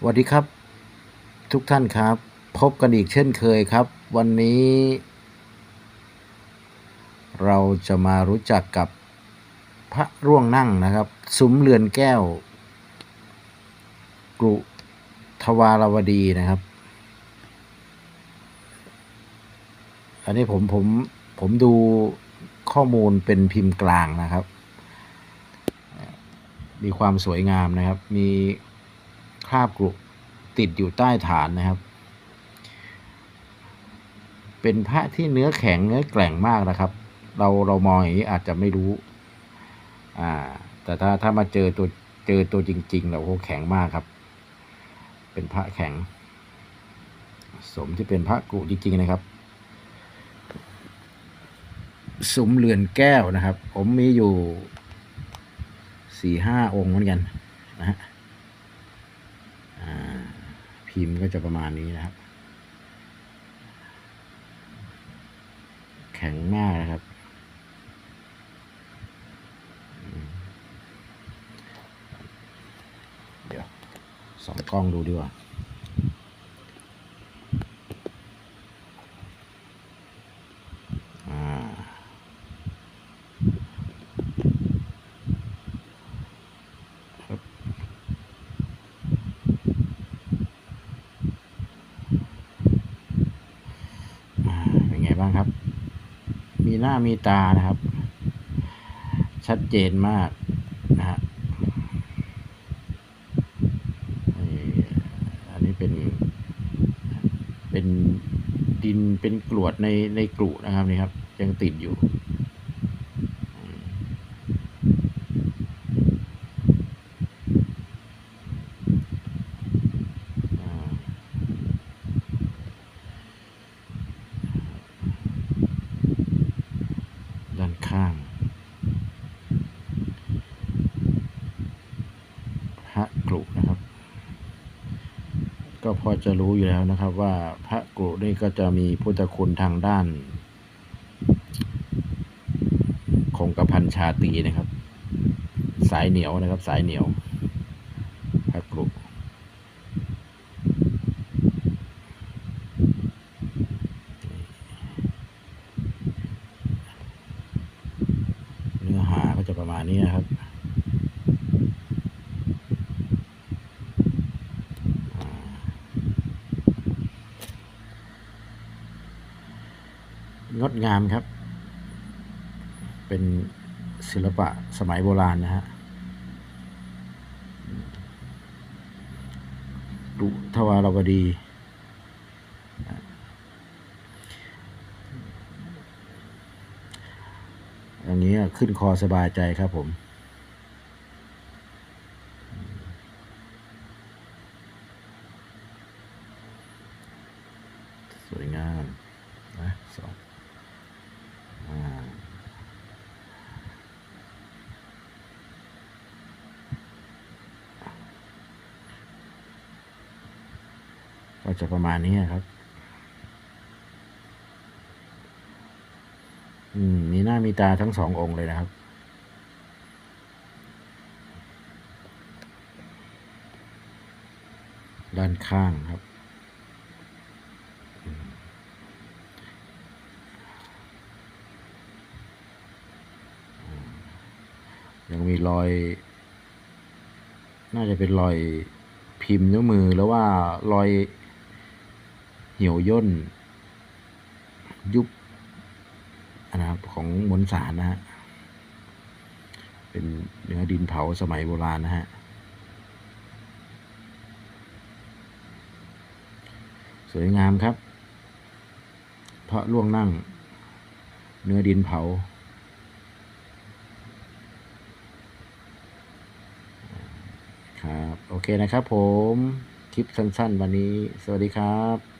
สวัสดีครับ ทุกท่านครับ พบกันอีกเช่นเคยครับ วันนี้ เราจะมารู้จักกับพระร่วงนั่งนะครับซุ้มเรือนแก้ว กรุทวารวดีนะครับ อันนี้ผมผมผมดูข้อมูลเป็นพิมพ์กลางนะครับ มีความสวยงามนะครับ มี คราบกรุติดอยู่ใต้ฐานนะครับ เป็นพระที่เนื้อแข็งเนื้อแกร่งมากนะครับ เราเรามองอย่างนี้อาจจะไม่รู้ อ่า แต่ถ้าถ้ามาเจอตัวเจอตัวจริง ๆ เราโอ้โหแข็งมากครับ เป็นพระแข็ง สมที่เป็นพระกรุจริง ๆ นะครับซุ้มเรือนแก้วนะครับ ผมมีอยู่สี่ห้าองค์เหมือนกันนะฮะ พิมพ์ก็จะประมาณนี้นะครับ แข็งมากนะครับ เดี๋ยวสองกล้องดูดีกว่า อ่า ครับอ่าเป็นไง บ้างครับ มีหน้ามีตานะครับ ชัดเจนมากนะฮะอันนี้เป็น เป็นดินเป็นกรวดในในกรุนะครับนี่ครับ ยังติดอยู่อืมอ่าด้านข้าง พระกรุนะครับ ก็จะรู้อยู่แล้วนะครับ ว่าพระกรุนี่ก็จะมีพุทธคุณทางด้าน คงกระพันชาตีนะครับ สายเหนียวนะครับ สายเหนียว พระกรุเนื้อหาก็จะประมาณนี้นะครับ งดงามครับ เป็นศิลปะสมัยโบราณนะฮะดุทวารวดีอย่างนี้ขึ้นคอสบายใจครับผมสวยงามนะสอง ก็จะประมาณนี้ครับ อืม มีหน้ามีตาทั้งสององค์เลยนะครับ ด้านข้างครับ ยังมีรอย น่าจะเป็นรอยพิมพ์นิ้วมือแล้วว่ารอย เหี่ยวย่น ยุบนะครับของมวลสารนะฮะเป็นเนื้อดินเผาสมัยโบราณนะฮะสวยงามครับ เพราะล่วงนั่ง เนื้อดินเผา ครับ โอเคนะครับผม คลิปสั้น ๆ วันนี้ สวัสดีครับ